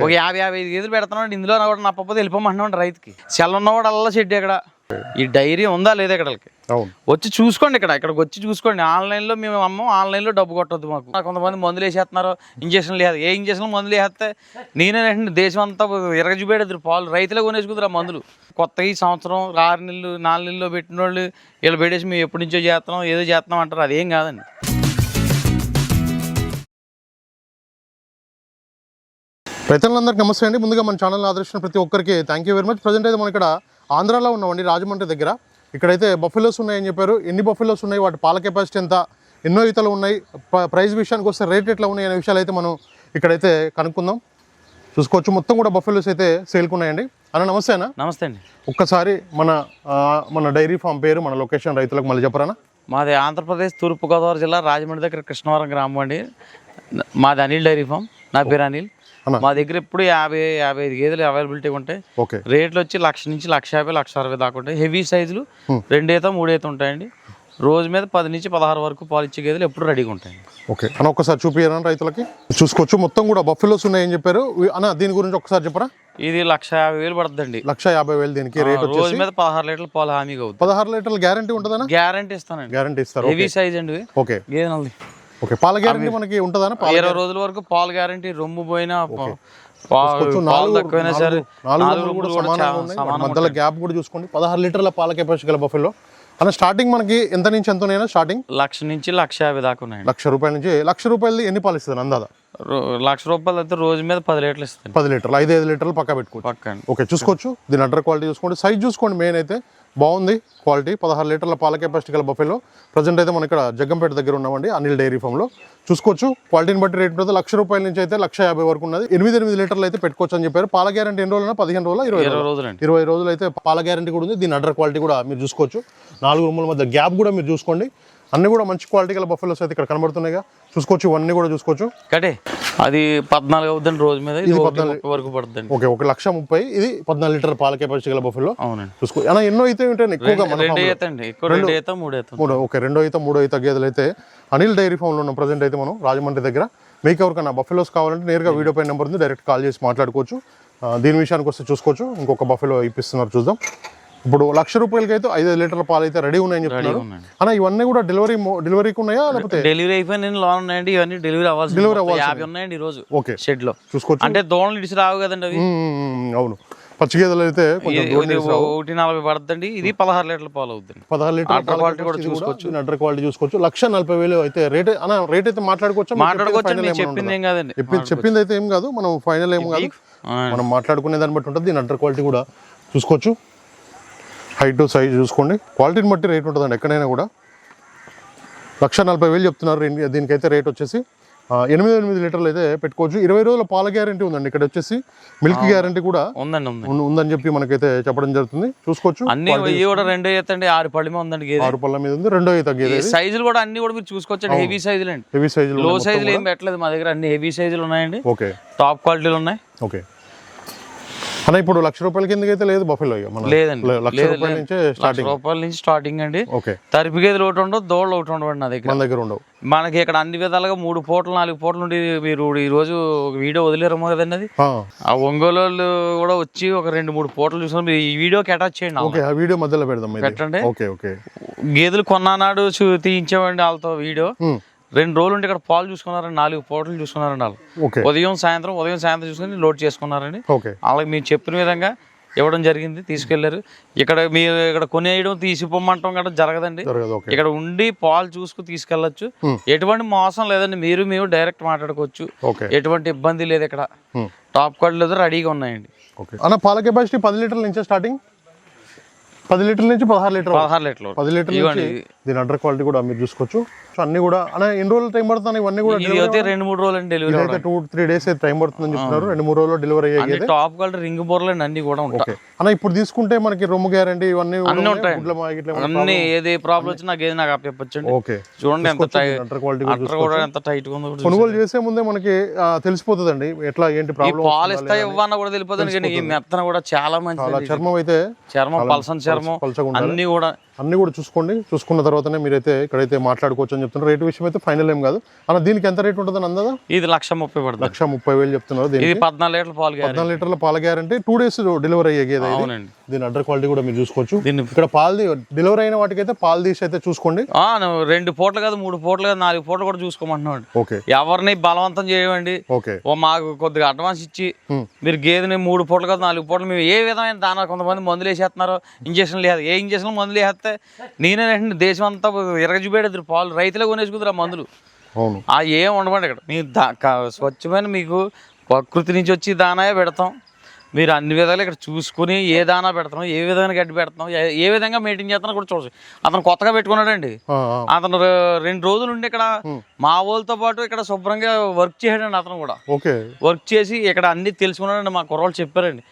ఒక యాభై యాభై ఐదు గేదెలు పెడుతున్నాడు ఇందులో కూడా నప్పకపోతే వెళ్ళిపోమంటున్నాడు రైతుకి. సెల్ అల్ల షెడ్ ఇక్కడ. ఈ డైరీ ఉందా లేదా ఇక్కడికి? వచ్చి చూసుకోండి ఇక్కడ ఇక్కడికి వచ్చి చూసుకోండి. ఆన్లైన్లో మేము అమ్మం ఆన్లైన్లో డబ్బు కొట్టొద్దు మాకు. నాకు కొంతమంది మందులు వేసేస్తున్నారు ఇంజక్షన్లు లేదు ఏ ఇంజక్షన్లు మందులు వేస్తే నేనే దేశం అంతా ఎరగ చూపేది పాలు. రైతులే కొనేసుకుంటారు ఆ మందులు. కొత్త ఈ సంవత్సరం ఆరు నెలలు నాలుగు నెలల్లో పెట్టిన వాళ్ళు వీళ్ళు పెట్టేసి మేము ఎప్పటి నుంచో చేస్తున్నాం ఏదో చేస్తున్నాం అంటారు. అదేం కాదండి. రైతులందరికీ నమస్తే అండి. ముందుగా మన ఛానల్ ఆదర్శించిన ప్రతి ఒక్కరికి thank you very much present అయితే మనం ఇక్కడ ఆంధ్రాలో ఉన్నామండి రాజమండ్రి దగ్గర. ఇక్కడైతే బఫెలోస్ ఉన్నాయని చెప్పారు. ఎన్ని బఫెలోస్ ఉన్నాయి? వాటి పాల కెపాసిటీ ఎంత? ఎన్నో ఈతలు ఉన్నాయి? ప్ర- ప్రైస్ విషయానికి వస్తే రేట్ ఎట్లా ఉన్నాయి అనే విషయాలు అయితే మనం ఇక్కడైతే కనుక్కుందాం. చూసుకోవచ్చు. మొత్తం కూడా బఫెలోస్ అయితే సేల్కి ఉన్నాయండి. అన్న నమస్తే అన్న. నమస్తే అండి. ఒక్కసారి మన మన డైరీ ఫామ్ పేరు మన లొకేషన్ రైతులకు మళ్ళీ చెప్పరానా మాది ఆంధ్రప్రదేశ్ తూర్పుగోదావరి జిల్లా రాజమండ్రి దగ్గర కృష్ణవరం గ్రామం అండి. మాది అనిల్ డైరీ ఫామ్ నా పేరు అనిల్. మా దగ్గర ఇప్పుడు యాభై యాభై ఐదు గేదెలు అవైలబిలిటీ ఉంటాయి ఓకే. రేట్లు వచ్చి లక్ష నుంచి లక్ష యాభై లక్ష అరవై దాకా ఉంటాయి. హెవీ సైజులు రెండు ఈత మూడు ఈత ఉంటాయండి. రోజు మీద పది నుంచి పదహారు వరకు పాలు ఇచ్చే గేదెలు ఎప్పుడు రెడీగా ఉంటాయండి. ఓకే. అన్న ఒక్కసారి చూపియరా రైతులకి? చూసుకోవచ్చు. మొత్తం కూడా బఫెలోస్ ఉన్నాయని చెప్పారు? అన్న దీని గురించి ఒకసారి చెప్పరా? ఇది లక్ష యాభై వేలు పడుతుందండి. లక్ష యాభై వేలు దీనికి రేట్ రోజు మీద పదహారు లీటర్ల పాలు హామీగా అవుతుంది. పదహారు లీటర్ల గ్యారంటీ ఉంటుందన్నా గ్యారంటీ ఇస్తానండి. గ్యారంటీ ఇస్తారు. హెవీ సైజ్ అండి. ఓకే. ఓకే పాల గ్యారంటీ మనకి పాల ఇరవై రోజుల వరకు పాలు గ్యారంటీ రొమ్ము పోయినా ఉన్నాయి. మధ్యలో గ్యాప్ కూడా చూసుకోండి. పదహారు లీటర్ల పాల కెపాసిటీ గల బఫెల్లో. అన్న స్టార్టింగ్ మనకి ఎంత నుంచి ఎంత స్టార్టింగ్? లక్ష నుంచి లక్ష యాభై దాకా ఉన్నాయండి. లక్ష రూపాయల నుంచి లక్ష రూపాయలది ఎన్ని పాలు ఇస్తుంది అందాదా లక్ష రూపాయలు అయితే రోజు మీద పది లీటర్లు ఇస్తాను పది లీటర్లు ఐదు ఐదు లీటర్లు పక్క పెట్టుకోవచ్చు. పక్కన ఓకే చూసుకోవచ్చు. దీని అడ్డర్ క్వాలిటీ చూసుకోండి. సైజ్ చూసుకోండి మెయిన్ అయితే. బాగుంది క్వాలిటీ. పదహారు లీటర్ల పాల కెపాసిటీ గల బఫెలో. ప్రజెంట్ అయితే మనం ఇక్కడ జగ్గంపేట దగ్గర ఉన్నామండి అనిల్ డైరీ ఫామ్లో. చూసుకోవచ్చు. క్వాలిటీని బట్టి రేట్ ఉంటుంది లక్ష రూపాయల నుంచి అయితే లక్ష యాభై వరకు ఉన్నది. ఎనిమిది ఎనిమిది లీటర్లు అయితే పెట్టుకోవచ్చు అని చెప్పారు. పాల గ్యారంటీ ఎన్ని రోజులు పదిహేను రోజులు? ఇరవై రోజులు? ఇరవై రోజులు అయితే పాల గ్యారంటీ కూడా ఉంది. దీని అడ్డర్ క్వాలిటీ కూడా మీరు చూసుకోవచ్చు. నాలుగు రూముల మధ్య గ్యాప్ కూడా మీరు చూసుకోండి. అన్ని కూడా మంచి క్వాలిటీ గల బఫెలోస్ అయితే ఇక్కడ కనబడుతున్నాయిగా. చూసుకోవచ్చు ఇవన్నీ కూడా చూసుకోవచ్చు. కటే అది పద్నాలుగు అవుతుందండి రోజు మీద ఇది వరకు పడుతుందండి ఓకే ఒక లక్ష ముప్పై ఇది పద్నాలుగు లీటర్ల పాల కెపాసిటీ గల బఫెలో అవునండి. చూసుకో అలా ఎన్నో అయితే ఉంటాయి ఎక్కువగా మన మూడు ఓకే రెండో ఈత మూడో ఈత గేదెలు అయితే. అనిల్ డైరీ ఫామ్లో ఉన్న ప్రజెంట్ అయితే మనం రాజమండ్రి దగ్గర. మీకు ఎవరికైనా బఫెలోస్ కావాలంటే నేరుగా వీడియో పై నెంబర్ ఉంది డైరెక్ట్ కాల్ చేసి మాట్లాడుకోవచ్చు. దీని విషయానికి వస్తే చూసుకోవచ్చు ఇంకొక బఫెలో ఇప్పిస్తున్నారు చూద్దాం. ఇప్పుడు లక్ష రూపాయలకి అయితే ఐదు లీటర్ల పాలు అయితే రెడీ ఉన్నాయని చెప్తున్నారు. అన్న ఇవన్నీ కూడా డెలివరీ డెలివరీకి ఉన్నాయా లేకపోతే డెలివరీ అయిపోయిన లోన్ ఉన్నాయండి ఇవన్నీ డెలివరీ అవ్వాల్సి యాభై ఉన్నాయండి ఈ రోజు ఓకే. షెడ్లో చూసుకోవచ్చు. అంటే దోణలు ఇడిచి రావు కదండి అవి. అవును. పచ్చి గేదెలు అయితే ఒకటి నలభై పడుతుందండి ఇది పదహారు లీటర్ల పాలు అవుతుంది పదహారు అల్ట్రా క్వాలిటీ కూడా చూసుకోవచ్చు. అడ్డర్ క్వాలిటీ చూసుకోవచ్చు. లక్ష నలభై వేలు అయితే రేట్ అన్న రేట్ అయితే మాట్లాడుకోవచ్చు? మాట్లాడుకోవచ్చు చెప్పింది ఏం కాదండి. చెప్పింది చెప్పింది అయితే ఏం కాదు. మనం ఫైనల్ ఏం కాదు. మనం మాట్లాడుకునే దాన్ని బట్టి ఉంటుంది. దీని అడ్డర్ క్వాలిటీ కూడా చూసుకోవచ్చు. హైట్ సైజ్ చూసుకోండి. క్వాలిటీని బట్టి రేట్ ఉంటుందండి ఎక్కడైనా కూడా. లక్ష నలభై వేలు చెప్తున్నారు. దీని- దీనికైతే రేట్ వచ్చేసి ఎనిమిది ఎనిమిది లీటర్లు అయితే పెట్టుకోవచ్చు. ఇరవై రోజుల పాల గ్యారంటీ ఉందండి. ఇక్కడ వచ్చేసి మిల్క్ గ్యారంటీ కూడా ఉందండి ఉందని చెప్పి మనకైతే చెప్పడం జరుగుతుంది. చూసుకోవచ్చు. అన్ని కూడా రెండో ఆరు పళ్ళమే ఉందండి గేదె. ఆరు పళ్ళ మీద ఉంది రెండో ఈత గేదె ఈ సైజులు కూడా అన్ని కూడా మీరు చూసుకోవచ్చండి. హెవీ సైజులు అండి హెవీ సైజులు లో సైజులు ఏం పెట్టలేదు మా దగ్గర. అన్ని హెవీ సైజులు ఉన్నాయండి. ఓకే. టాప్ క్వాలిటీలు ఉన్నాయి. ఓకే. అన్న ఇప్పుడు లక్ష రూపాయల కిందకి అయితే లేదు బఫెలో లేదండి. లక్ష రూపాయల. నుంచే స్టార్టింగ్ రూపాయల నుంచి స్టార్టింగ్ అండి. ఓకే. తరిపి గేదెలు ఒకటి ఉండవు దోళ్ళు ఒకటి ఉండవండి నా దగ్గర. మన దగ్గర ఉండవు. మనకి ఇక్కడ అన్ని విధాలుగా మూడు పూటలు నాలుగు పూటలు ఉండి మీరు ఈ రోజు ఒక వీడియో వదిలేరమో కదండి అది? ఆ, ఒంగోలు కూడా వచ్చి ఒక రెండు మూడు పూటలు చూసుకుని మీరు ఈ వీడియోకి అటాచ్ చేయండి. ఓకే ఆ వీడియో మధ్యలో పెడదాం పెట్టండి. Okay okay. గేదెలు కొన్నానాడు తీయించామండి వాళ్ళతో వీడియో. రెండు రోజులు ఉంటే ఇక్కడ పాలు చూసుకున్నారండి నాలుగు పూటలు చూసుకున్నారండి వాళ్ళు. ఉదయం సాయంత్రం ఉదయం సాయంత్రం చూసుకుని లోడ్ చేసుకున్నారండి. వాళ్ళకి మీరు చెప్పిన విధంగా ఇవ్వడం జరిగింది తీసుకెళ్ళారు. ఇక్కడ మీరు ఇక్కడ కొనేయడం తీసిపోమంటాం కూడా జరగదండి. ఇక్కడ ఉండి పాలు చూసుకు తీసుకెళ్ళొచ్చు. ఎటువంటి మోసం లేదండి మీరు మేము డైరెక్ట్ మాట్లాడుకోవచ్చు. ఎటువంటి ఇబ్బంది లేదు ఇక్కడ. టాప్ క్వాలిటీ లేదు రెడీగా ఉన్నాయండి. అన్న పాల కెపాసిటీ పది లీటర్ల నుంచే స్టార్టింగ్? పది లీటర్ల నుంచి పదహారు లీటర్ పదహారు లీటర్లు పది లీటర్ల నుంచి దీని అండర్ క్వాలిటీ కూడా మీరు చూసుకోవచ్చు. సో అన్ని కూడా అన్న ఎన్ని రోజులు టైం పడుతుంది? ఇవన్నీ కూడా రెండు మూడు రోజులు డెలివరీ అయితే టూ త్రీ డేస్ అయితే టైం పడుతుందని చెప్తున్నారు. రెండు మూడు రోజుల్లో డెలివరీ అయ్యే టాప్ క్వాలిటీ రింగ్ బోర్లు అన్ని కూడా ఉంటాయి. అన్న ఇప్పుడు తీసుకుంటే మనకి రొమ్ము గ్యారంటీ ఇవన్నీ అన్ని? ఉంటాయి. అన్ని ఏది ప్రాబ్లం వచ్చినా నాకు ఏది నాకు చెప్పొచ్చండి. ఓకే. చూడండి ఎంత టైట్ అండర్ క్వాలిటీ కూడా ఎంత టైట్గా ఉందో. కొనుగోలు చేసే ముందే మనకి తెలిసిపోతుందండి. ఎట్లా ఏంటి ప్రాబ్లం పాలు ఇస్తాయి ఇవ్వన్నా కూడా తెలిపోతుంది కానీ ఈ మెత్తన కూడా చాలా మంచిది చర్మం అయితే చర్మం పల్సన్ చర్మం ఉండాలి. అన్ని కూడా అన్ని కూడా చూసుకోండి. చూసుకున్న తర్వాతనే మీరైతే ఇక్కడైతే మాట్లాడుకోవచ్చు అని చెప్తున్నారు. రేటు విషయం అయితే ఫైనల్ ఏం కాదు. అన్న దీనికి ఎంత రేట్ ఉంటుంది అందా ఇది లక్ష ముప్పై పడుతుంది. లక్ష ముప్పై వేలు చెప్తున్నారు దీనికి. పద్నాలుగు లీటర్ల పాలు పద్నాలుగు లీటర్ల పాల గ్యారంటీ. టూ డేస్ డెలివరీ అయ్యే. అవునండి. దీని అడ్డర్ క్వాలిటీ కూడా మీరు చూసుకోవచ్చు. దీన్ని ఇక్కడ పాలు డెలివరీ అయిన వాటికైతే పాలు తీసి అయితే చూసుకోండి. రెండు పూటలు కాదు మూడు పూటలు కాదు నాలుగు పూటలు కూడా చూసుకోమంటున్నాడు. ఓకే. ఎవరిని బలవంతం చేయమండి. ఓకే. ఓ మాకు కొద్దిగా అడ్వాన్స్ ఇచ్చి. మీరు గేదెని మూడు పూటలు కాదు నాలుగు పూటలు మేము ఏ విధమైన దానా కొంతమంది మందులు వేసేస్తున్నారు ఇంజక్షన్ లేదు ఏ ఇంజక్షన్ మందులు వేస్తే నేనే దేశం అంతా ఎరగజుబేడదు పాలు. రైతులే కొనేసుకుంటారు ఆ మందులు. అవును. ఆ ఏం ఉండమండి ఇక్కడ. క- స్వచ్ఛమైన మీకు ప్రకృతి నుంచి వచ్చి దానాయే పెడతాం. మీరు అన్ని విధాలు ఇక్కడ చూసుకుని ఏ దానా పెడతాం ఏ విధంగా గడ్డి పెడతాం ఏ- విధంగా మెయింటైన్ చేస్తానో కూడా చూడచ్చు. అతను కొత్తగా పెట్టుకున్నాడండి. అతను రెండు రోజులు ఉండి ఇక్కడ మా వాళ్ళతో పాటు ఇక్కడ శుభ్రంగా వర్క్ చేసాడండి అతను కూడా. ఓకే. వర్క్ చేసి ఇక్కడ అన్ని తెలుసుకున్నాడండి మా కుర్రోళ్ళు చెప్పారండి.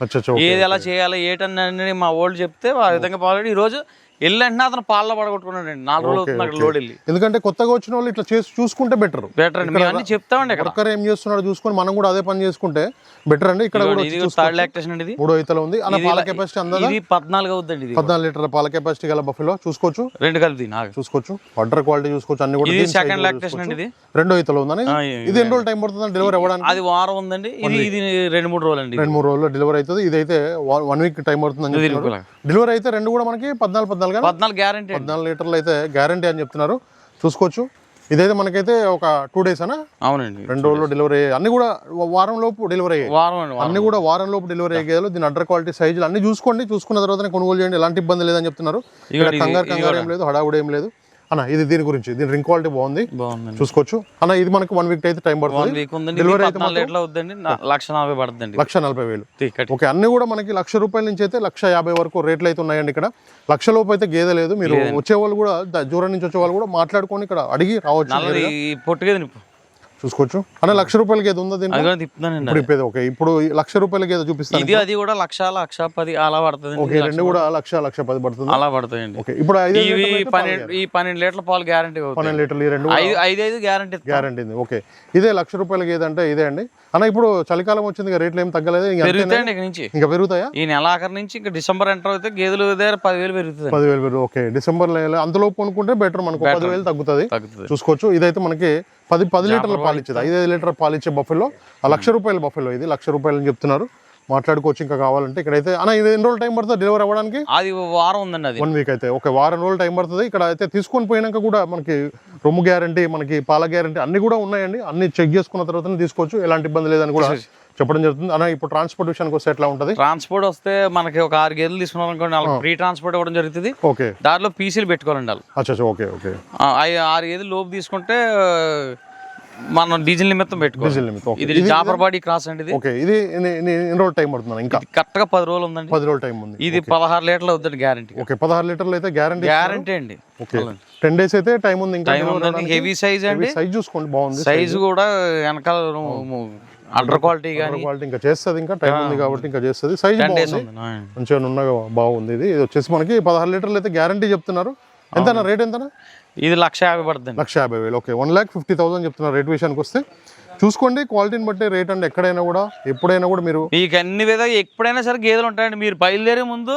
ఏది ఎలా చేయాలి ఏటని మా వాళ్ళు చెప్తే ఆ విధంగా పాల్గొని ఈ రోజు వెళ్ళి వెంటనే అతను పాలలో పడగొట్టుకున్నాడండి నాలుగు రోజులు అవుతుంది అక్కడ లోడ్ వెళ్ళి. ఎందుకంటే కొత్తగా వచ్చిన వాళ్ళు ఇట్లా చేసి చూసుకుంటే బెటర్ బెటర్ అండి. మేము అన్ని చెప్తామండి ఇక్కడ. వర్కర్ ఏం చేస్తున్నాడో చూసుకొని మనం కూడా అదే పని చేసుకుంటే బెటర్ అండి. ఇక్కడ కూడా ఇది థర్డ్ లాక్టేషన్ అండి ఇది. మూడో ఈతలో ఉంది. అన్న పాల కెపాసిటీ అందదా? ఇది పద్నాలుగు అవుతుందండి ఇది. పద్నాలుగు లీటర్ల పాల కెపాసిటీ గల బఫెలో చూసుకోవచ్చు. రెండు కలిపి నాకు చూసుకోవచ్చు. వాటర్ క్వాలిటీ చూసుకోవచ్చు. అన్ని కూడా ఇది సెకండ్ కూడా లాక్టేషన్ అండి ఇది. రెండో ఈతలో ఉందని ఇది ఎన్ని రోజులు టైం పడుతుంది డెలివరీ అవ్వడానికి? అది వారం ఉందండి. ఇది ఇది రెండు మూడు రోజులు అండి. రెండు మూడు రోజుల్లో డెలివరీ అవుతుంది. ఇదైతే వన్ వీక్ టైం పడుతుంది డెలివరీ అయితే రెండు కూడా మనకి పద్నాలుగు పద్నాలుగు పద్నాలుగు గ్యారంటీ అండి. పద్నాలుగు లీటర్లు అయితే గ్యారంటీ అని చెప్తున్నారు. చూసుకోవచ్చు. ఇదైతే మనకైతే ఒక టూ డేస్ అనా? అవునండి. రెండు రోజుల్లో డెలివరీ అయ్యాయి అన్ని కూడా వారం లోపు డెలివరీ అయ్యాయి వారం. అన్ని కూడా వారం లోపు డెలివరీ అయ్యేది దీని అడ్డర్ క్వాలిటీ సైజులు అన్ని చూసుకోండి. చూసుకున్న తర్వాతనే కొనుగోలు చేయండి. ఎలాంటి ఇబ్బంది లేదని చెప్తున్నారు. ఇక్కడ కంగారు కంగారు ఏం లేదు హడావుడి ఏం లేదు. అన్న ఇది దీని గురించి దీని రింగ్ క్వాలిటీ బాగుంది. చూసుకోవచ్చు. అన్న ఇది మనకి వన్ వీక్ అయితే టైం పడుతుంది. డెలివరీ లక్ష నలభై పడుతుందండి. లక్ష నలభై వేలు. ఓకే అన్ని కూడా మనకి లక్ష రూపాయల నుంచి అయితే లక్ష యాభై వరకు రేట్లు అయితే ఉన్నాయండి ఇక్కడ. లక్ష లోపు అయితే గేదె లేదు. మీరు వచ్చే వాళ్ళు కూడా దూరం నుంచి వచ్చే వాళ్ళు కూడా మాట్లాడుకొని ఇక్కడ అడిగి రావచ్చు చూసుకోవచ్చు. అన్న లక్ష రూపాయల గేదె ఉందా దీనికి ఇప్పుడు ఇప్పేది. ఓకే ఇప్పుడు లక్ష రూపాయల గేదె చూపిస్తాను ఇది అది కూడా లక్ష లక్ష పది అలా పడుతుంది ఓకే రెండు కూడా లక్ష లక్ష పది పడుతుంది? అలా పడుతాయండి. ఓకే ఇప్పుడు ఐదు ఇవి పన్నెండు ఈ పన్నెండు లీటర్ల పాలు గ్యారంటీ పన్నెండు లీటర్లు ఈ రెండు ఐదు ఐదు ఐదు గ్యారంటీ గ్యారంటీ ఓకే ఇదే లక్ష రూపాయల గేదె అంటే ఇదే అండి. అన్న ఇప్పుడు చలికాలం వచ్చింది రేట్లు ఏం తగ్గలేదు? పెరుగుతాయండి ఇక్కడ నుంచి. ఇంకా పెరుగుతాయా? ఈ నెల ఆఖరి నుంచి ఇంకా డిసెంబర్ ఎంటర్ అయితే గేదెలు దగ్గర పదివేలు పెరుగుతుంది. పదివేలు పెరుగు ఓకే. డిసెంబర్ అంతలోపు కొనుక్కుంటే బెటర్ మనకు. పదివేలు తగ్గుతుంది. చూసుకోవచ్చు. ఇదైతే మనకి పది పది లీటర్ల పాలు ఇచ్చేది. ఐదు ఐదు లీటర్ పాలు ఇచ్చే బఫెలో ఆ లక్ష రూపాయల బఫెలో ఇది. లక్ష రూపాయలు అని చెప్తున్నారు. మాట్లాడుకోవచ్చు ఇంకా కావాలంటే. ఇక్కడైతే అన్న ఇది ఎన్ని రోజులు టైం పడుతుంది డెలివరీ అవ్వడానికి? అది వారం ఉందండి అది. వన్ వీక్ అయితే. ఒక వారం రోజులు టైం పడుతుంది. ఇక్కడ అయితే తీసుకొని పోయినాక కూడా మనకి రొమ్ము గ్యారంటీ మనకి పాల గ్యారంటీ అన్ని కూడా ఉన్నాయండి. అన్ని చెక్ చేసుకున్న తర్వాతనే తీసుకోవచ్చు. ఎలాంటి ఇబ్బంది లేదని కూడా చెప్పడం జరుగుతుంది. అన్న ఇప్పుడు ట్రాన్స్పోర్ట్ విషయానికి వస్తే ఎట్లా ఉంటుంది? ట్రాన్స్పోర్ట్ వస్తే మనకి ఒక ఆరు గేదెలు తీసుకున్నాం అనుకోండి వాళ్ళకి ఫ్రీ ట్రాన్స్పోర్ట్ ఇవ్వడం జరుగుతుంది. ఓకే. దాంట్లో పీసీలు పెట్టుకోవాలండి వాళ్ళు ఓకే ఓకే. ఆరు గేదెలు లోపు తీసుకుంటే మనం డీజిల్ నిమిత్తం ఓకే. ఇది జాపర్ బాడీ క్రాస్ అండి ఇది. ఓకే ఇది ఎన్ని రోజులు టైం పడుతుంది ఇంకా? కరెక్ట్గా పది రోజులు ఉందండి. పది రోజులు టైం ఉంది. ఇది పదహారు లీటర్లు అవుతుంది గ్యారంటీ ఓకే పదహారు లీటర్లు అయితే గ్యారంటీ గ్యారంటీ అండి. ఓకే. టెన్ డేస్ అయితే టైం ఉంది ఇంకా? టైం ఉందండి. హెవీ సైజ్ అండి. సైజ్ చూసుకోండి బాగుంది. సైజు కూడా వెనకాల అండర్ క్వాలిటీ కానీ క్వాలిటీ ఇంకా చేస్తుంది ఇంకా టైం ఉంది కాబట్టి ఇంకా చేస్తుంది. సైజ్ బాగుంది. మంచిగా ఉన్నగా బాగుంది ఇది. ఇది వచ్చేసి మనకి పదహారు లీటర్లు అయితే గ్యారంటీ చెప్తున్నారు. ఎంతనా? రేట్ ఎంతనా? ఇది లక్ష యాభై పడుతుంది. లక్ష యాభై వేలు. Okay one lakh fifty thousand చెప్తున్నారు రేట్ విషయానికి వస్తే. చూసుకోండి క్వాలిటీని బట్టి రేట్ అండి ఎక్కడైనా కూడా ఎప్పుడైనా కూడా మీరు మీకు అన్ని విధాలు ఎప్పుడైనా సరే గేదెలు ఉంటాయండి. మీరు బయలుదేరే ముందు.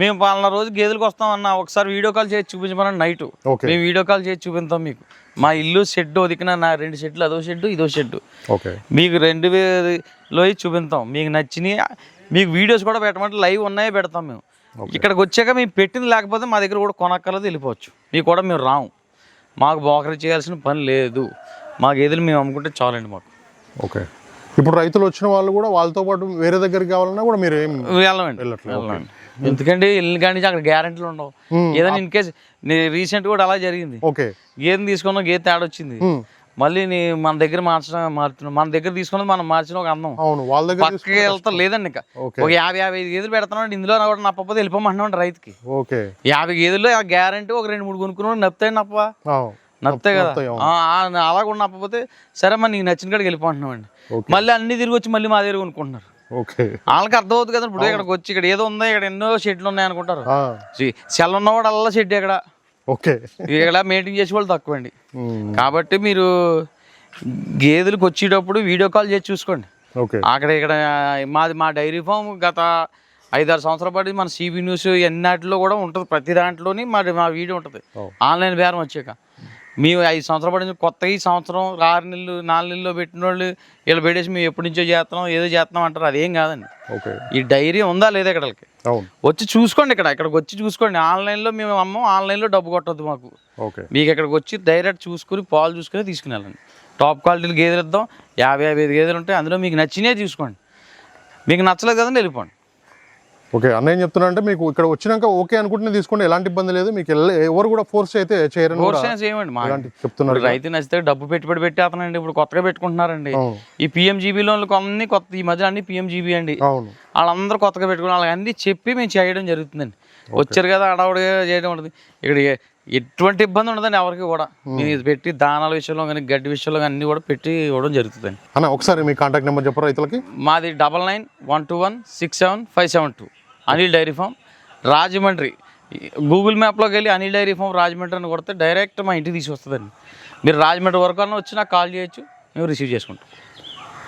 మేము పలానా రోజు గేదెలకు వస్తాం అన్న ఒకసారి వీడియో కాల్ చేసి చూపించమని నైట్. మేము వీడియో కాల్ చేసి చూపిస్తాం మీకు. మా ఇల్లు షెడ్ ఒదికిన నా రెండు షెడ్లు అదో షెడ్ ఇదో షెడ్ ఓకే. మీకు రెండు వేలో చూపిస్తాం మీకు నచ్చినాయి మీకు వీడియోస్ కూడా పెట్టమంటే లైవ్ ఉన్నాయే పెడతాం మేము. ఇక్కడికి వచ్చాక మేము పెట్టింది లేకపోతే మా దగ్గర కూడా కొనక్కర్లేదు వెళ్ళిపోవచ్చు. మీకు కూడా మేము రాము. మాకు బోకరీ చేయాల్సిన పని లేదు. మా గేదెలు మేము అమ్ముకుంటే చాలండి మాకు. ఓకే. ఇప్పుడు రైతులు వచ్చిన వాళ్ళు కూడా వాళ్ళతో పాటు వేరే దగ్గరికి కావాలన్నా కూడా మీరు ఏం వెళ్ళమండి. వెళ్ళట్లేదు. వెళ్ళండి ఎందుకంటే వెళ్ళిన కాడి నుంచి అక్కడ గ్యారెంటీలు ఉండవు. ఏదైనా ఇన్ కేస్ రీసెంట్ కూడా అలా జరిగింది. గేదెని తీసుకున్నాం గేదె తేడా వచ్చింది. మళ్ళీ నీ మన దగ్గర మార్చడం మారుతున్నాం మన దగ్గర తీసుకున్నది మనం మార్చిన ఒక అందం. అవును వాళ్ళ దగ్గర పక్కకి వెళ్తా లేదండి ఇంకా. ఒక యాభై యాభై ఐదు గేదెలు పెడుతున్నాడు ఇందులో కూడా నప్పకపోతే వెళ్ళిపోమంటున్నాడు రైతుకి. ఓకే. యాభై గేదెల్లో ఆ గ్యారంటీ ఒక రెండు మూడు కొనుక్కున్నాడు నప్పుతాయి అవును. నప్పుతాయి కదా. అలా కూడా నప్పకపోతే సరే మరి నీకు నచ్చిన కాడికి వెళ్ళిపోంటున్నామండి ఓకే. మళ్ళీ అన్ని తిరిగి వచ్చి మళ్ళీ మా దగ్గర కొనుక్కుంటున్నారు. ఓకే. వాళ్ళకి అర్థమవుతుంది కదా ఇప్పుడు ఇక్కడికి వచ్చి ఇక్కడ ఏదో ఉందో ఇక్కడ ఎన్నో షెడ్లు ఉన్నాయి అనుకుంటారు. సెల్ ఉన్నవాడు అల్లా షెడ్ ఇక్కడ. ఓకే. ఇక్కడ మెయింటైన్ చేసే వాళ్ళు తక్కువ అండి. కాబట్టి మీరు గేదెలకు వచ్చేటప్పుడు వీడియో కాల్ చేసి చూసుకోండి. అక్కడ ఇక్కడ మాది మా డైరీ ఫామ్ గత ఐదారు సంవత్సరాల పాటు మన సిబి న్యూస్ ఎన్నాటిలో కూడా ఉంటుంది. ప్రతి దాంట్లోని మరి మా వీడియో ఉంటుంది. ఆన్లైన్ బేరం వచ్చాక. మేము ఐదు సంవత్సరాల పాటు కొత్తగా ఈ సంవత్సరం ఆరు నెలలు నాలుగు నెలల్లో పెట్టిన వాళ్ళు వీళ్ళు పెట్టేసి మేము ఎప్పటి నుంచో చేస్తున్నాం ఏదో చేస్తున్నాం అంటారు అదేం కాదండి. ఓకే. ఈ డైరీ ఉందా లేదా ఇక్కడికి? వచ్చి చూసుకోండి ఇక్కడ ఇక్కడికి వచ్చి చూసుకోండి. ఆన్లైన్లో మేము అమ్మం ఆన్లైన్లో డబ్బు కొట్టద్దు మాకు. ఓకే. మీకు ఇక్కడికి వచ్చి డైరెక్ట్ చూసుకుని పాలు చూసుకుని తీసుకుని వెళ్ళండి టాప్ క్వాలిటీలు గేదెలు ఇద్దాం యాభై యాభై ఐదు గేదెలు ఉంటాయి అందులో మీకు నచ్చినే తీసుకోండి. మీకు నచ్చలేదు కదండి వెళ్ళిపోండి. ఓకే అన్న ఏం చెప్తున్నా అంటే మీకు ఇక్కడ వచ్చినాక ఓకే అనుకుంటే తీసుకోండి ఎలాంటి ఇబ్బంది లేదు మీకు ఎవరు కూడా ఫోర్స్ అయితే చేయరని ఇలాంటి చెప్తున్నారు రైతు నచ్చితే డబ్బు పెట్టుబడి పెట్టేస్తున్నారండి ఇప్పుడు కొత్తగా పెట్టుకుంటున్నారండి. ఈ పిఎంజీబీ లోన్లు కొన్ని కొత్త ఈ మధ్య అన్ని పిఎంజీబీ అండి. వాళ్ళందరూ కొత్తగా పెట్టుకుని వాళ్ళకి అన్ని చెప్పి మేము చేయడం జరుగుతుందండి. వచ్చారు కదా అడవుడిగా చేయడం ఉంటుంది. ఇక్కడ ఎటువంటి ఇబ్బంది ఉండదండి ఎవరికి కూడా. మీరు ఇది పెట్టి దానాల విషయంలో కానీ గడ్డి విషయంలో కానీ అన్ని కూడా పెట్టి ఇవ్వడం జరుగుతుందండి. అన్న ఒకసారి మీ కాంటాక్ట్ నెంబర్ చెప్పరా రైతులకి? మాది double nine one two one six seven five seven two. Anil dairy farm Rajahmundry. Google మ్యాప్లోకి వెళ్ళి అనిల్ డైరీ ఫామ్ రాజమండ్రి అని కొడితే డైరెక్ట్ మా ఇంటికి తీసుకొస్తుందండి మీరు రాజమండ్రి వరకు అన్న వచ్చి నాకు కాల్ చేయొచ్చు మేము రిసీవ్ చేసుకుంటాం.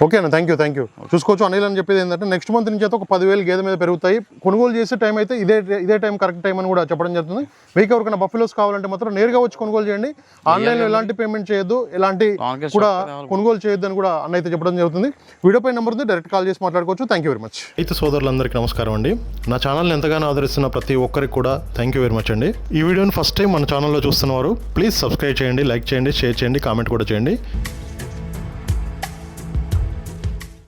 ఓకే అన్న థ్యాంక్ యూ థ్యాంక్ యూ చూసుకోవచ్చు అనిల్ అని చెప్పేది ఏంటంటే నెక్స్ట్ మంత్ నుంచి అయితే ఒక పదివేలు గేదె మీద పెరుగుతాయి. కొనుగోలు చేసే టైం అయితే ఇదే ఇదే టైం కరెక్ట్ టైం అని కూడా చెప్పడం జరుగుతుంది. మీకు ఎవరికైనా బఫిలోస్ కావాలంటే మాత్రం నేరుగా వచ్చి కొనుగోలు చేయండి. ఆన్లైన్లో ఎలాంటి పేమెంట్ చేయొద్దు ఎలాంటి కూడా. కొనుగోలు చేయొద్దు అని కూడా అన్న అయితే చెప్పడం జరుగుతుంది. వీడియో పై నెంబర్ ఉంది డైరెక్ట్ కాల్ చేసి మాట్లాడుకోవచ్చు. థ్యాంక్ యూ వెరీ మచ్ అయితే సోదరులందరికీ నమస్కారం అండి. నా ఛానల్ని ఎంతగానో ఆదరిస్తున్న ప్రతి ఒక్కరికి కూడా థ్యాంక్ యూ వెరీ మచ్ అండి. ఈ వీడియోని ఫస్ట్ టైం మన ఛానల్లో చూస్తున్నవారు ప్లీజ్ సబ్స్క్రైబ్ చేయండి లైక్ చేయండి షేర్ చేయండి కామెంట్ కూడా చేయండి.